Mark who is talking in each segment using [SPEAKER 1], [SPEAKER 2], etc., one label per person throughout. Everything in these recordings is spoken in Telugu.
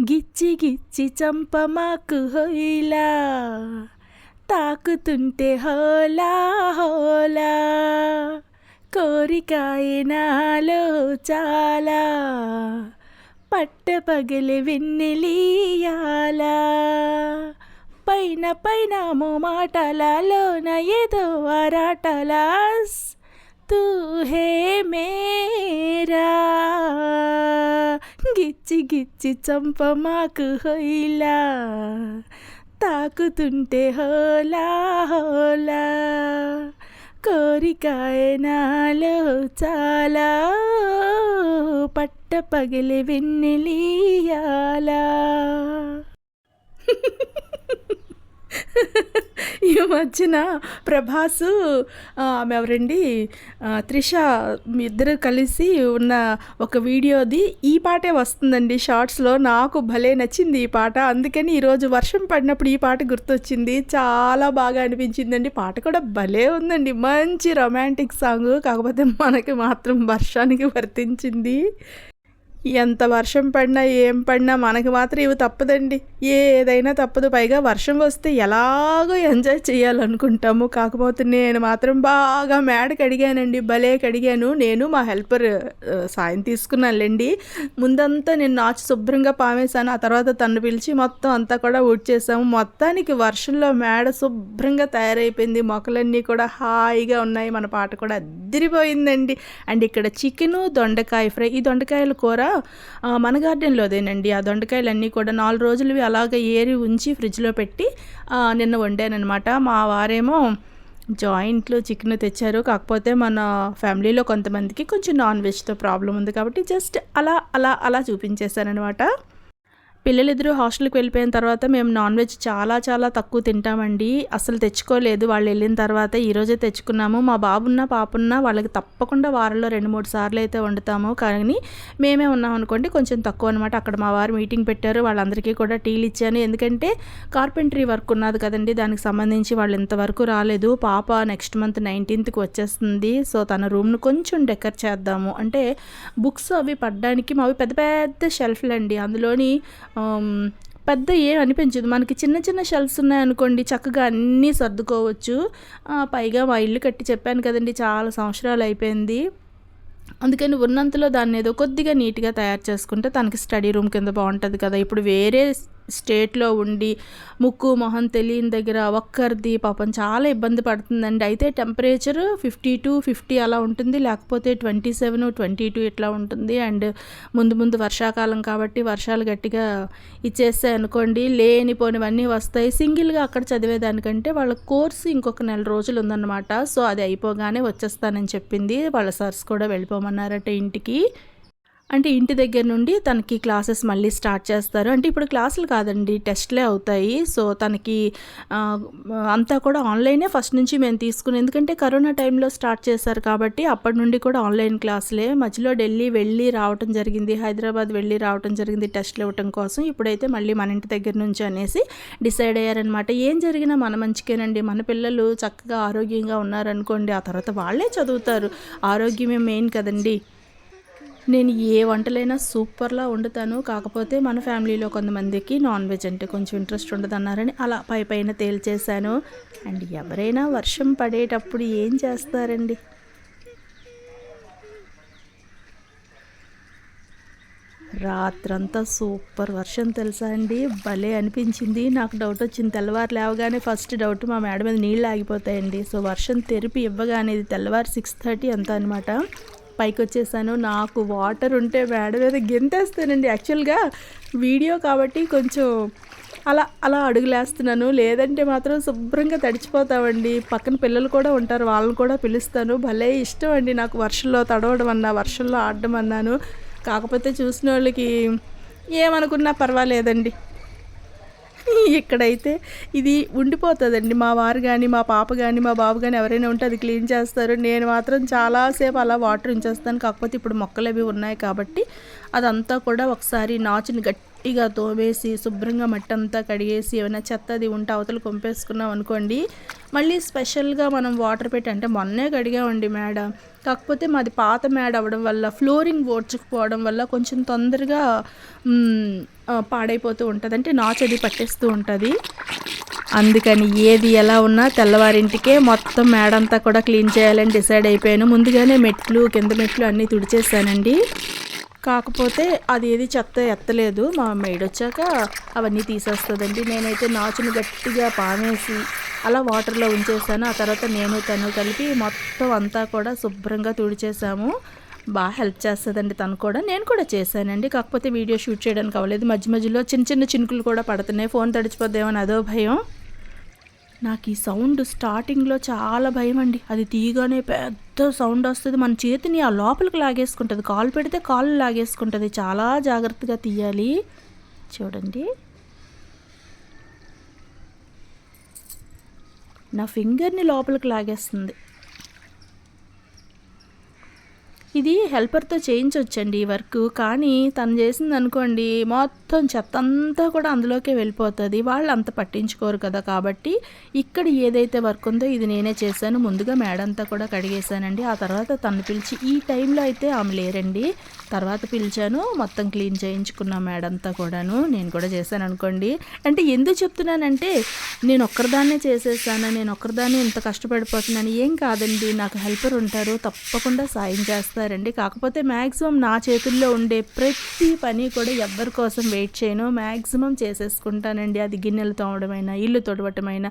[SPEAKER 1] గిచ్చి గిచ్చి చంపమాకు హోయిలా తాకుతుంటే హోలా హోలా. కోరికాయ నాలో చాలా. పట్ట పగలి వెన్నెలియాలా పైన పైన మాటలలోన ఏదో ఆరాటలాస్. తూ హే మేరా. గిచ్చి గిచ్చి చంప మాకు హోయిలా తాకుతుంటే హోలా హోలా. కోరికాయనాలో చాలా. పట్ట పగిలి వెన్నెలియాలా. ఈ మధ్యన ప్రభాసు ఆమె ఎవరండి త్రిష మీ ఇద్దరు కలిసి ఉన్న ఒక వీడియోది ఈ పాటే వస్తుందండి షార్ట్స్లో. నాకు భలే నచ్చింది ఈ పాట. అందుకని ఈరోజు వర్షం పడినప్పుడు ఈ పాట గుర్తొచ్చింది. చాలా బాగా అనిపించిందండి. పాట కూడా భలే ఉందండి. మంచి రొమాంటిక్ సాంగ్. కాకపోతే మనకి మాత్రం వర్షానికి వర్తించింది. ఎంత వర్షం పడినా ఏం పడినా మనకి మాత్రం ఇవి తప్పదండి. ఏదైనా తప్పదు. పైగా వర్షం వస్తే ఎలాగో ఎంజాయ్ చేయాలనుకుంటాము. కాకపోతే నేను మాత్రం బాగా మేడ కడిగానండి. భలే కడిగాను. నేను మా హెల్పర్ సాయం తీసుకున్నానులేండి. ముందంతా నేను నాచు శుభ్రంగా పామేశాను. ఆ తర్వాత తను పిలిచి మొత్తం అంతా కూడా ఊడ్చేసాము మొత్తానికి వర్షంలో మేడ శుభ్రంగా తయారైపోయింది. మొక్కలన్నీ కూడా హాయిగా ఉన్నాయి. మన పాట కూడా అద్దిరిపోయిందండి అండ్ ఇక్కడ చికెను దొండకాయ ఫ్రై. ఈ దొండకాయల కూర మన గార్డెన్లోదేనండి ఆ దొండకాయలన్నీ కూడా నాలుగు రోజులు అలాగ ఏరి ఉంచి ఫ్రిడ్జ్లో పెట్టి నిన్న వండానమాట మా వారేమో జాయింట్లు చికెన్ తెచ్చారు. కాకపోతే మన ఫ్యామిలీలో కొంతమందికి కొంచెం నాన్ వెజ్తో ప్రాబ్లం ఉంది కాబట్టి జస్ట్ అలా అలా అలా చూపించేశానమాట పిల్లలిద్దరూ హాస్టల్కి వెళ్ళిపోయిన తర్వాత మేము నాన్ వెజ్ చాలా చాలా తక్కువ తింటామండి. అసలు తెచ్చుకోలేదు. వాళ్ళు వెళ్ళిన తర్వాత ఈరోజే తెచ్చుకున్నాము. మా బాబున్న పాపున్న వాళ్ళకి తప్పకుండా వారంలో రెండు మూడు సార్లు అయితే వండుతాము. కానీ మేమే ఉన్నాం అనుకోండి కొంచెం తక్కువ అనమాట అక్కడ మా వారు మీటింగ్ పెట్టారు. వాళ్ళందరికీ కూడా టీలు ఇచ్చాను. ఎందుకంటే కార్పెంటరీ వర్క్ ఉన్నది కదండి. దానికి సంబంధించి వాళ్ళు ఇంతవరకు రాలేదు. పాప నెక్స్ట్ మంత్ నైన్టీన్త్కి వచ్చేస్తుంది. సో తన రూమ్ను కొంచెం డెకర్ చేద్దాము. అంటే బుక్స్ అవి పడ్డానికి మావి పెద్ద పెద్ద షెల్ఫ్లు అండి అందులోని పెద్ద ఏం అనిపించదు. మనకి చిన్న చిన్న షెల్ఫ్స్ ఉన్నాయనుకోండి చక్కగా అన్నీ సర్దుకోవచ్చు. పైగా మా ఇల్లు కట్టి చెప్పాను కదండి చాలా సంవత్సరాలు అయిపోయింది. అందుకని ఉన్నంతలో దాన్ని ఏదో కొద్దిగా నీట్గా తయారు చేసుకుంటే తనకి స్టడీ రూమ్ కింద బాగుంటుంది కదా. ఇప్పుడు వేరే స్టేట్లో ఉండి ముక్కు మొహం తెలియని దగ్గర ఒక్కరిది పాపం చాలా ఇబ్బంది పడుతుందండి. అయితే టెంపరేచర్ ఫిఫ్టీ టు ఫిఫ్టీ అలా ఉంటుంది. లేకపోతే ట్వంటీ సెవెన్ ట్వంటీ టూ ఇట్లా ఉంటుంది. అండ్ ముందు ముందు వర్షాకాలం కాబట్టి వర్షాలు గట్టిగా ఇచ్చేస్తాయి అనుకోండి లేనిపోనివన్నీ వస్తాయి. సింగిల్గా అక్కడ చదివేదానికంటే వాళ్ళ కోర్సు ఇంకొక నెల రోజులు ఉందన్నమాట. సో అది అయిపోగానే వచ్చేస్తానని చెప్పింది. వాళ్ళ సర్స్ కూడా వెళ్ళిపోమన్నారట ఇంటికి. అంటే ఇంటి దగ్గర నుండి తనకి క్లాసెస్ మళ్ళీ స్టార్ట్ చేస్తారు. అంటే ఇప్పుడు క్లాసులు కాదండి టెస్ట్లే అవుతాయి. సో తనకి అంతా కూడా ఆన్లైనే ఫస్ట్ నుంచి మేము తీసుకుని ఎందుకంటే కరోనా టైంలో స్టార్ట్ చేశారు కాబట్టి అప్పటి నుండి కూడా ఆన్లైన్ క్లాసులే. మధ్యలో ఢిల్లీ వెళ్ళి రావటం జరిగింది హైదరాబాద్ వెళ్ళి రావటం జరిగింది టెస్ట్లు ఇవ్వటం కోసం. ఇప్పుడైతే మళ్ళీ మన ఇంటి దగ్గర నుంచి అనేసి డిసైడ్ అయ్యారనమాట ఏం జరిగినా మన మంచికేనండి. మన పిల్లలు చక్కగా ఆరోగ్యంగా ఉన్నారనుకోండి ఆ తర్వాత వాళ్ళే చదువుతారు. ఆరోగ్యమే మెయిన్ కదండి. నేను ఏ వంటలైనా సూపర్లా వండుతాను. కాకపోతే మన ఫ్యామిలీలో కొంతమందికి నాన్ వెజ్ అంటే కొంచెం ఇంట్రెస్ట్ ఉండదన్నారని అలా పై పైన తేల్చేశాను. అండ్ ఎవరైనా వర్షం పడేటప్పుడు ఏం చేస్తారండి? రాత్రంతా సూపర్ వర్షం తెలుసా అండి? భలే అనిపించింది. నాకు డౌట్ వచ్చింది. తెల్లవారు లేవగానే ఫస్ట్ డౌట్ మా మేడ మీద నీళ్ళు ఆగిపోతాయండి. సో వర్షం తెరిపి ఇవ్వగానేది తెల్లవారు సిక్స్ థర్టీ అంత అనమాట పైకి వచ్చేసాను నాకు వాటర్ ఉంటే మేడ మీద గెంతేస్తానండి యాక్చువల్గా వీడియో కాబట్టి కొంచెం అలా అలా అడుగులేస్తున్నాను. లేదంటే మాత్రం శుభ్రంగా తడిచిపోతామండి. పక్కన పిల్లలు కూడా ఉంటారు. వాళ్ళని కూడా పిలుస్తాను. భలే ఇష్టం అండి నాకు వర్షంలో తడవడం అన్నా వర్షంలో ఆడడం అన్నాను. కాకపోతే చూసిన వాళ్ళకి ఏమనుకున్నా పర్వాలేదండి. ఇక్కడైతే ఇది ఉండిపోతుందండి. మా వారు కానీ మా పాప కానీ మా బాబు కానీ ఎవరైనా ఉంటే అది క్లీన్ చేస్తారు. నేను మాత్రం చాలాసేపు అలా వాటర్ ఉంచేస్తాను. కాకపోతే ఇప్పుడు మొక్కలు అవి ఉన్నాయి కాబట్టి అదంతా కూడా ఒకసారి నాచుని గట్టి గట్టిగా తోమేసి శుభ్రంగా మట్టంతా కడిగేసి ఏమైనా చెత్త అది ఉంటే అవతలు కొంపేసుకున్నాం అనుకోండి. మళ్ళీ స్పెషల్గా మనం వాటర్ పెట్టి అంటే మొన్నే కడిగామండి మేడ. కాకపోతే మాది పాత మేడ అవ్వడం వల్ల ఫ్లోరింగ్ ఓడ్చుకుపోవడం వల్ల కొంచెం తొందరగా పాడైపోతూ ఉంటుంది. అంటే నాచది పట్టేస్తూ ఉంటుంది. అందుకని ఏది ఎలా ఉన్నా తెల్లవారింటికే మొత్తం మేడంతా కూడా క్లీన్ చేయాలని డిసైడ్ అయిపోయాను. ముందుగానే మెట్లు కింద మెట్లు అన్నీ తుడిచేసానండి కాకపోతే అది ఏది చెత్త ఎత్తలేదు. మా మేడ్ వచ్చాక అవన్నీ తీసేస్తుందండి. నేనైతే నాచుని గట్టిగా పామేసి అలా వాటర్లో ఉంచేసాను. ఆ తర్వాత నేను తను కలిపి మొత్తం అంతా కూడా శుభ్రంగా తుడిచేసాము. బాగా హెల్ప్ చేస్తుందండి తను కూడా. నేను కూడా చేశానండి. కాకపోతే వీడియో షూట్ చేయడానికి అవ్వలేదు. మధ్య మధ్యలో చిన్న చిన్న చినుకులు కూడా పడుతున్నాయి. ఫోన్ తడిచిపోద్దేమని అదో భయం. నాకు ఈ సౌండ్ స్టార్టింగ్లో చాలా భయం అండి. అది తీయగానే పెద్ద సౌండ్ వస్తుంది. మన చేతిని ఆ లోపలికి లాగేసుకుంటుంది. కాలు పెడితే కాళ్ళు లాగేసుకుంటుంది. చాలా జాగ్రత్తగా తీయాలి. చూడండి. నా ఫింగర్ని లోపలికి లాగేస్తుంది. ఇది హెల్పర్తో చేయించవచ్చండి ఈ వర్క్. కానీ తను చేసింది అనుకోండి మొత్తం మొత్తం చెత్త అంతా కూడా అందులోకే వెళ్ళిపోతుంది. వాళ్ళు అంత పట్టించుకోరు కదా కాబట్టి ఇక్కడ ఏదైతే వర్క్ ఉందో ఇది నేనే చేశాను. ముందుగా మేడంతా కూడా కడిగేశానండి. ఆ తర్వాత తను పిలిచి ఈ టైంలో అయితే ఆమె లేరండి. తర్వాత పిలిచాను. మొత్తం క్లీన్ చేయించుకున్నా మేడంతా కూడాను. నేను కూడా చేశాను అనుకోండి. అంటే ఎందుకు చెప్తున్నానంటే నేను ఒక్కరిదాన్నే చేసేసాను? నేను ఒక్కరిదాన్ని ఇంత కష్టపడిపోతున్నాను? ఏం కాదండి. నాకు హెల్పర్ ఉంటారు. తప్పకుండా సాయం చేస్తారండి. కాకపోతే మ్యాక్సిమం నా చేతుల్లో ఉండే ప్రతి పని కూడా ఎవ్వరి కోసం వెయిట్ చేయను. మ్యాక్సిమం చేసేసుకుంటానండి. అది గిన్నెలు తోమడమైనా ఇల్లు తొడవటమైనా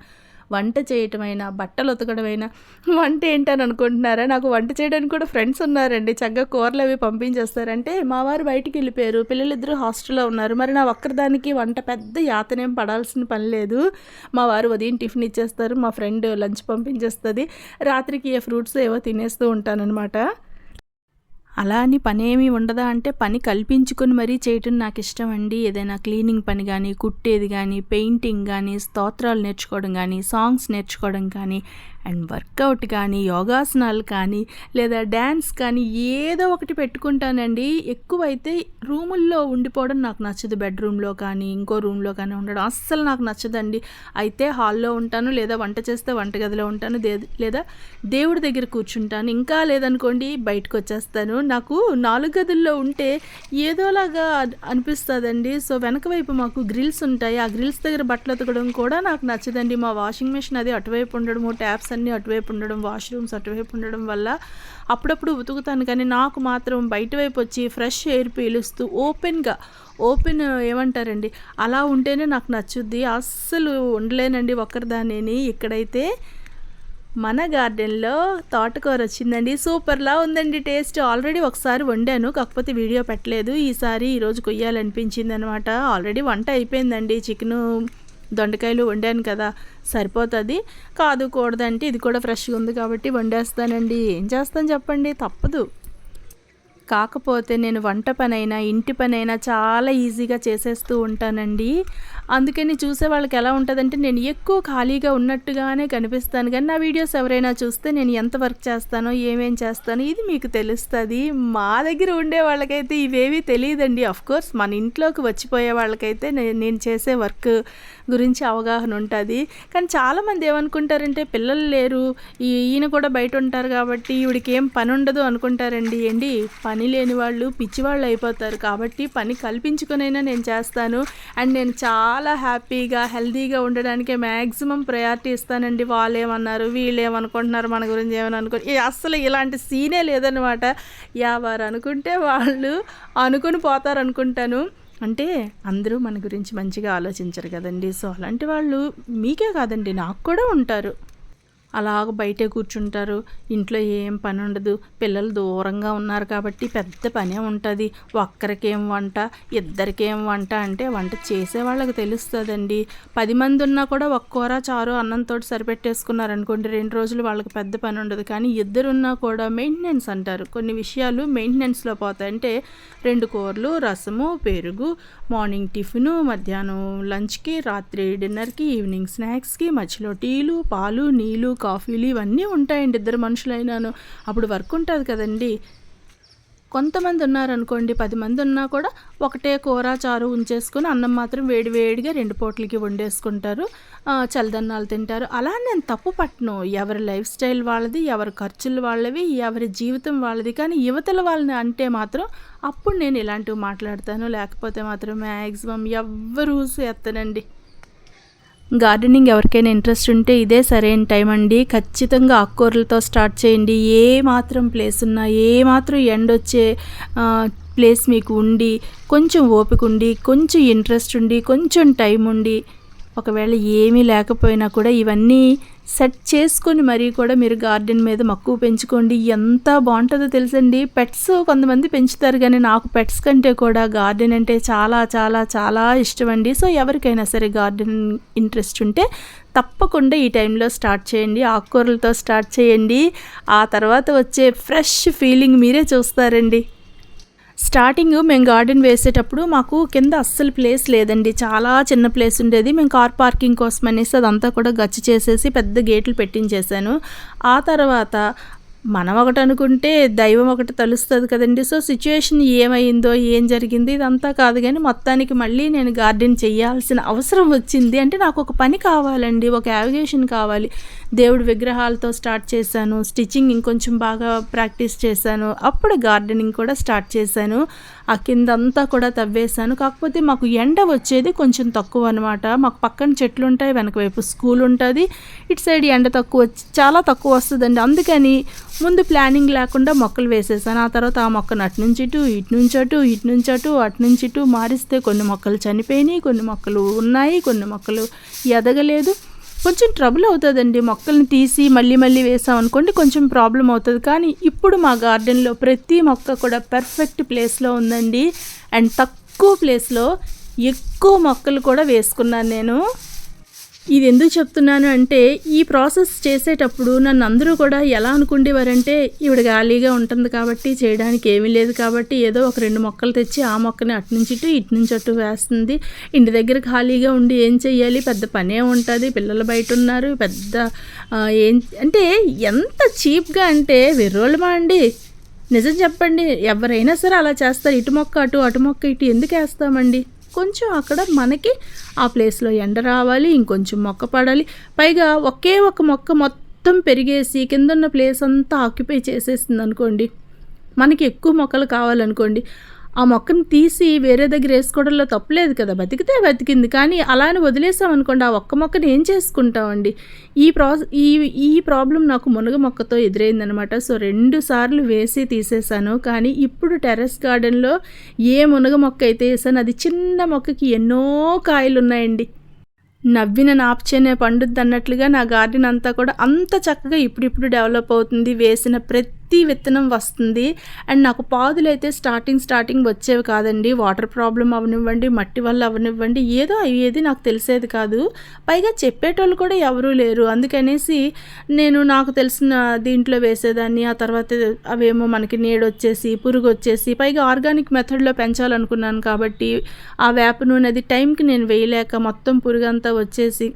[SPEAKER 1] వంట చేయటమైనా బట్టలు ఉతకడమైనా. వంట ఏంటని అనుకుంటున్నారా? నాకు వంట చేయడానికి కూడా ఫ్రెండ్స్ ఉన్నారండి. చక్కగా కూరలు అవి పంపించేస్తారంటే మా వారు బయటికి వెళ్ళిపోయారు. పిల్లలిద్దరూ హాస్టల్లో ఉన్నారు. మరి నా ఒక్కరిదానికి వంట పెద్ద యాతనేం పడాల్సిన పని లేదు. మా వారు ఉదయం టిఫిన్ ఇచ్చేస్తారు. మా ఫ్రెండ్ లంచ్ పంపించేస్తుంది. రాత్రికి ఏ ఫ్రూట్స్ ఏవో తినేస్తూ ఉంటానన్నమాట. అలా అని పని ఏమీ ఉండదా అంటే పని కల్పించుకొని మరీ చేయటం నాకు ఇష్టం అండి ఏదైనా క్లీనింగ్ పని కానీ కుట్టేది కానీ పెయింటింగ్ కానీ స్తోత్రాలు నేర్చుకోవడం కానీ సాంగ్స్ నేర్చుకోవడం కానీ అండ్ వర్కౌట్ కానీ యోగాసనాలు కానీ లేదా డ్యాన్స్ కానీ ఏదో ఒకటి పెట్టుకుంటానండి. ఎక్కువైతే రూముల్లో ఉండిపోవడం నాకు నచ్చదు. బెడ్రూమ్లో కానీ ఇంకో రూమ్లో కానీ ఉండడం అస్సలు నాకు నచ్చదండి. అయితే హాల్లో ఉంటాను లేదా వంట చేస్తే వంటగదిలో ఉంటాను దే- లేదా దేవుడి దగ్గర కూర్చుంటాను. ఇంకా లేదనుకోండి బయటకు వచ్చేస్తాను నాకు నాలుగు గదుల్లో ఉంటే ఏదోలాగా అనిపిస్తుందండి. సో వెనక వైపు మాకు గ్రిల్స్ ఉంటాయి. ఆ గ్రిల్స్ దగ్గర బట్టలు ఉతకడం కూడా నాకు నచ్చదండి. మా వాషింగ్ మెషిన్ అది అటువైపు ఉండడము ట్యాప్స్ అన్నీ అటువైపు ఉండడం వాష్రూమ్స్ అటువైపు ఉండడం వల్ల అప్పుడప్పుడు ఉతుకుతాను. కానీ నాకు మాత్రం బయట వైపు వచ్చి ఫ్రెష్ ఎయిర్ పీలుస్తూ ఓపెన్గా ఓపెన్ ఏమంటారండి? అలా ఉంటేనే నాకు నచ్చుద్ది. అస్సలు ఉండలేనండి ఒక్కరిదానేని ఇక్కడైతే మన గార్డెన్లో తోటకూర వచ్చిందండి. సూపర్లా ఉందండి టేస్ట్. ఆల్రెడీ ఒకసారి వండాను కాకపోతే వీడియో పెట్టలేదు. ఈసారి ఈరోజు కొయ్యాలనిపించింది అనమాట ఆల్రెడీ వంట అయిపోయిందండి. చికెను దొండకాయలు వండాను కదా సరిపోతుంది. కాదు కూడదంటే ఇది కూడా ఫ్రెష్గా ఉంది కాబట్టి వండేస్తానండి. ఏం చేస్తాను చెప్పండి? తప్పదు. కాకపోతే నేను వంట పనైనా ఇంటి పనైనా చాలా ఈజీగా చేసేస్తూ ఉంటానండి. అందుకని చూసే వాళ్ళకి ఎలా ఉంటుందంటే నేను ఎక్కువ ఖాళీగా ఉన్నట్టుగానే కనిపిస్తాను. కానీ నా వీడియోస్ ఎవరైనా చూస్తే నేను ఎంత వర్క్ చేస్తానో ఏమేం చేస్తానో ఇది మీకు తెలుస్తుంది. మా దగ్గర ఉండే వాళ్ళకైతే ఇవేవి తెలియదండి. కోర్స్ మన ఇంట్లోకి వచ్చిపోయే వాళ్ళకైతే నే- నేను చేసే వర్క్ గురించి అవగాహన ఉంటుంది. కానీ చాలామంది ఏమనుకుంటారంటే పిల్లలు లేరు ఈ ఈయన కూడా బయట ఉంటారు కాబట్టి ఈవిడికి ఏం పని ఉండదు అనుకుంటారండి. ఏంటి? పని లేని వాళ్ళు పిచ్చివాళ్ళు అయిపోతారు కాబట్టి పని కల్పించుకునైనా నేను చేస్తాను. అండ్ నేను చాలా చాలా హ్యాపీగా హెల్తీగా ఉండడానికి మ్యాక్సిమం ప్రయారిటీ ఇస్తానండి. వాళ్ళు ఏమన్నారు వీళ్ళు ఏమనుకుంటున్నారు మన గురించి ఏమని అనుకో అస్సలు ఇలాంటి సీనే లేదనమాట యావారు అనుకుంటే వాళ్ళు అనుకుని పోతారు అనుకుంటాను అంటే అందరూ మన గురించి మంచిగా ఆలోచించరు కదండి. సో అలాంటి వాళ్ళు మీకే కాదండి నాకు కూడా ఉంటారు. అలాగ బయటే కూర్చుంటారు. ఇంట్లో ఏం పని ఉండదు. పిల్లలు దూరంగా ఉన్నారు కాబట్టి పెద్ద పనే ఉంటుంది. ఒక్కరికేం వంట ఇద్దరికేం వంట అంటే వంట చేసే వాళ్ళకి తెలుస్తుందండి. పది మంది ఉన్నా కూడా ఒక్క చారు అన్నంతో సరిపెట్టేసుకున్నారనుకోండి రెండు రోజులు వాళ్ళకి పెద్ద పని ఉండదు. కానీ ఇద్దరున్నా కూడా మెయింటెనెన్స్ అంటారు. కొన్ని విషయాలు మెయింటెనెన్స్లో పోతాయి. అంటే రెండు కూరలు రసము పెరుగు మార్నింగ్ టిఫిను మధ్యాహ్నం లంచ్కి రాత్రి డిన్నర్కి ఈవినింగ్ స్నాక్స్కి మధ్యలో టీలు పాలు నీళ్ళు కాఫీలు ఇవన్నీ ఉంటాయండి ఇద్దరు మనుషులైనాను. అప్పుడు వర్క్ ఉంటుంది కదండి. కొంతమంది ఉన్నారనుకోండి పది మంది ఉన్నా కూడా ఒకటే కూర చారు ఉంచేసుకొని అన్నం మాత్రం వేడి వేడిగా రెండు పూటలకి వండేసుకుంటారు. చల్లదన్నాలు తింటారు. అలా నేను తప్పు పట్టను. ఎవరి లైఫ్ స్టైల్ వాళ్ళది ఎవరి ఖర్చులు వాళ్ళవి ఎవరి జీవితం వాళ్ళది. కానీ యువతల వాళ్ళని అంటే మాత్రం అప్పుడు నేను ఇలాంటివి మాట్లాడతాను. లేకపోతే మాత్రం మ్యాక్సిమం ఎవ్వరూ ఎత్తనండి. గార్డెనింగ్ ఎవరికైనా ఇంట్రెస్ట్ ఉంటే ఇదే సరైన టైం అండి. ఖచ్చితంగా ఆకుకూరలతో స్టార్ట్ చేయండి. ఏ మాత్రం ప్లేస్ ఉన్నా ఏ మాత్రం ఎండ్ వచ్చే ప్లేస్ మీకు ఉండి కొంచెం ఓపిక ఉండి కొంచెం ఇంట్రెస్ట్ ఉండి కొంచెం టైం ఉండి ఒకవేళ ఏమీ లేకపోయినా కూడా ఇవన్నీ సెట్ చేసుకొని మరీ కూడా మీరు గార్డెన్ మీద మక్కువ పెంచుకోండి. ఎంత బాగుంటుందో తెలుసండి. పెట్స్ కొంతమంది పెంచుతారు కానీ నాకు పెట్స్ కంటే కూడా గార్డెన్ అంటే చాలా చాలా చాలా ఇష్టం అండి సో ఎవరికైనా సరే గార్డెన్ ఇంట్రెస్ట్ ఉంటే తప్పకుండా ఈ టైంలో స్టార్ట్ చేయండి. ఆకుకూరలతో స్టార్ట్ చేయండి. ఆ తర్వాత వచ్చే ఫ్రెష్ ఫీలింగ్ మీరే చూస్తారండి. స్టార్టింగ్ మేము గార్డెన్ వేసేటప్పుడు మాకు కింద అస్సలు ప్లేస్ లేదండి. చాలా చిన్న ప్లేస్ ఉండేది. మేము కార్ పార్కింగ్ కోసం అనేసి అదంతా కూడా గచ్చి చేసేసి పెద్ద గేట్లు పెట్టించేసాను ఆ తర్వాత మనం ఒకటి అనుకుంటే దైవం ఒకటి తలుస్తుంది కదండి. సో సిచ్యువేషన్ ఏమైందో ఏం జరిగింది ఇదంతా కాదు కానీ మొత్తానికి మళ్ళీ నేను గార్డెన్ చేయాల్సిన అవసరం వచ్చింది. అంటే నాకు ఒక పని కావాలండి ఒక యావిగేషన్ కావాలి. దేవుడి విగ్రహాలతో స్టార్ట్ చేశాను స్టిచ్చింగ్ ఇంకొంచెం బాగా ప్రాక్టీస్ చేశాను. అప్పుడు గార్డెనింగ్ కూడా స్టార్ట్ చేశాను. ఆ కిందంతా కూడా తవ్వేశాను. కాకపోతే మాకు ఎండ వచ్చేది కొంచెం తక్కువ అనమాట మాకు పక్కన చెట్లు ఉంటాయి వెనక వైపు స్కూల్ ఉంటుంది ఇటు సైడ్ ఎండ తక్కువ వచ్చి చాలా తక్కువ వస్తుందండి. అందుకని ముందు ప్లానింగ్ లేకుండా మొక్కలు వేసేసాను. ఆ తర్వాత ఆ మొక్కను అటు నుంచి ఇటు ఇటు నుంచి అటు ఇటు నుంచి అటు అటు నుంచి ఇటు మారిస్తే కొన్ని మొక్కలు చనిపోయినాయి కొన్ని మొక్కలు ఉన్నాయి కొన్ని మొక్కలు ఎదగలేదు. కొంచెం ట్రబుల్ అవుతుందండి. మొక్కల్ని తీసి మళ్ళీ మళ్ళీ వేసాం అనుకోండి కొంచెం ప్రాబ్లం అవుతుంది. కానీ ఇప్పుడు మా గార్డెన్లో ప్రతి మొక్క కూడా పర్ఫెక్ట్ ప్లేస్లో ఉందండి. అండ్ తక్కువ ప్లేస్లో ఎక్కువ మొక్కలు కూడా వేసుకున్నాను నేను. ఇది ఎందుకు చెప్తున్నాను అంటే ఈ ప్రాసెస్ చేసేటప్పుడు నన్ను అందరూ కూడా ఎలా అనుకుండేవారంటే ఈవిడ ఖాళీగా ఉంటుంది కాబట్టి చేయడానికి ఏమీ లేదు కాబట్టి ఏదో ఒక రెండు మొక్కలు తెచ్చి ఆ మొక్కని అటు నుంచి ఇటు ఇటు నుంచి అటు వేస్తుంది. ఇంటి దగ్గర ఖాళీగా ఉండి ఏం చెయ్యాలి? పెద్ద పనే ఉంటుంది. పిల్లలు బయట ఉన్నారు. పెద్ద ఏం అంటే ఎంత చీప్గా అంటే వెర్రోళ్ళమా అండి. నిజం చెప్పండి ఎవరైనా సరే అలా చేస్తారు. ఇటు మొక్క అటు అటు మొక్క ఇటు ఎందుకు వేస్తామండి? కొంచెం అక్కడ మనకి ఆ ప్లేస్లో ఎండ రావాలి ఇంకొంచెం మొక్క పడాలి. పైగా ఒకే ఒక మొక్క మొత్తం పెరిగేసి కింద ఉన్న ప్లేస్ అంతా ఆక్యుపై చేసేసింది అనుకోండి మనకి ఎక్కువ మొక్కలు కావాలనుకోండి ఆ మొక్కను తీసి వేరే దగ్గర వేసుకోవడంలో తప్పులేదు కదా. బతికితే బతికింది. కానీ అలానే వదిలేసామనుకోండి ఆ ఒక్క మొక్కని ఏం చేసుకుంటామండి? ఈ ప్రా ఈ ఈ ప్రాబ్లం నాకు మునగ మొక్కతో ఎదురైందనమాట. సో రెండు సార్లు వేసి తీసేసాను. కానీ ఇప్పుడు టెర్రస్ గార్డెన్లో ఏ మునగ మొక్క అయితే వేసాను అది చిన్న మొక్కకి ఎన్నో కాయలు ఉన్నాయండి నవ్విన నాప్చేనే పండుద్ది అన్నట్లుగా నా గార్డెన్ అంతా కూడా అంత చక్కగా ఇప్పుడిప్పుడు డెవలప్ అవుతుంది. వేసిన ప్రతి విత్తనం వస్తుంది. అండ్ నాకు పాదులు అయితే స్టార్టింగ్ స్టార్టింగ్ వచ్చేవి కాదండి. వాటర్ ప్రాబ్లం అవనివ్వండి మట్టి వల్ల అవనివ్వండి ఏదో అయ్యేది నాకు తెలిసేది కాదు. పైగా చెప్పేటోళ్ళు కూడా ఎవరూ లేరు. అందుకనేసి నేను నాకు తెలిసిన దీంట్లో వేసేదాన్ని. ఆ తర్వాత అవేమో మనకి నీడొచ్చేసి పురుగు వచ్చేసి పైగా ఆర్గానిక్ మెథడ్లో పెంచాలనుకున్నాను కాబట్టి ఆ వేప నూనె అది టైంకి నేను వేయలేక మొత్తం పురుగంతా వచ్చేసి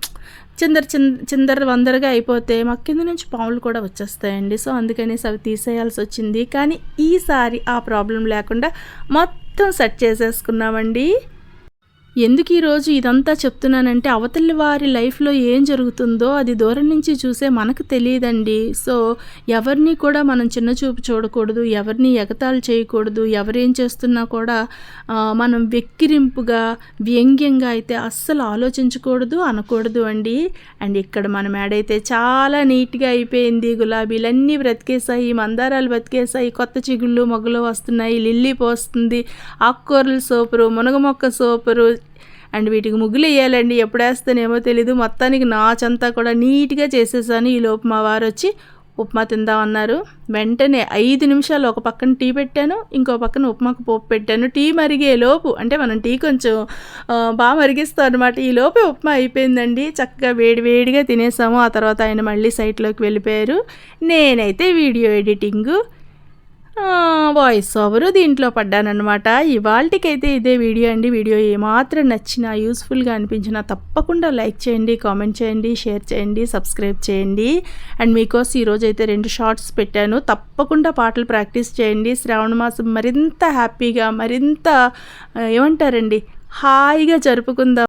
[SPEAKER 1] చిందర చింద చిందర వందరగా అయిపోతే మా కింద నుంచి పాములు కూడా వచ్చేస్తాయండి. సో అందుకనేసి అవి తీసేయాల్సి వచ్చింది. కానీ ఈసారి ఆ ప్రాబ్లం లేకుండా మొత్తం సెట్ చేసేసుకున్నామండి. ఎందుకు ఈరోజు ఇదంతా చెప్తున్నానంటే అవతలి వారి లైఫ్లో ఏం జరుగుతుందో అది దూరం నుంచి చూసే మనకు తెలియదండి. సో ఎవరిని కూడా మనం చిన్న చూపు చూడకూడదు ఎవరిని ఎగతాళి చేయకూడదు ఎవరేం చేస్తున్నా కూడా మనం వెక్కిరింపుగా వ్యంగ్యంగా అయితే అస్సలు ఆలోచించకూడదు అనకూడదు అండి. అండ్ ఇక్కడ మన మేడైతే చాలా నీట్గా అయిపోయింది. గులాబీలన్నీ బ్రతికేసాయి మందారాలు బ్రతికేసాయి కొత్త చిగుళ్ళు మొగ్గలు వస్తున్నాయి లిల్లీ పోస్తుంది ఆకుకూరల సోపరు మునగ మొక్క సోపరు అండ్ వీటికి ముగ్గులు వేయాలండి ఎప్పుడు వేస్తానేమో తెలీదు. మొత్తానికి నాచంతా కూడా నీట్గా చేసేసాను. ఈ లోపు మా వారు వచ్చి ఉప్మా తిందామన్నారు. వెంటనే ఐదు నిమిషాలు ఒక పక్కన టీ పెట్టాను. ఇంకో పక్కన ఉప్మాకు పోపు పెట్టాను. టీ మరిగే లోపు అంటే మనం టీ కొంచెం బాగా మరిగిస్తాం అనమాట ఈ లోపే ఉప్మా అయిపోయిందండి. చక్కగా వేడి వేడిగా తినేసాము. ఆ తర్వాత ఆయన మళ్ళీ సైట్లోకి వెళ్ళిపోయారు. నేనైతే వీడియో ఎడిటింగు వాయిస్ ఎవరు దీంట్లో పడ్డానమాట ఇవాళకైతే ఇదే వీడియో అండి. వీడియో ఏమాత్రం నచ్చినా యూస్ఫుల్గా అనిపించినా తప్పకుండా లైక్ చేయండి కామెంట్ చేయండి షేర్ చేయండి సబ్స్క్రైబ్ చేయండి. అండ్ మీకోసం ఈరోజు అయితే రెండు షార్ట్స్ పెట్టాను. తప్పకుండా పాటలు ప్రాక్టీస్ చేయండి. శ్రావణ మాసం మరింత హ్యాపీగా మరింత ఏమంటారండి? హాయిగా జరుపుకుందాం.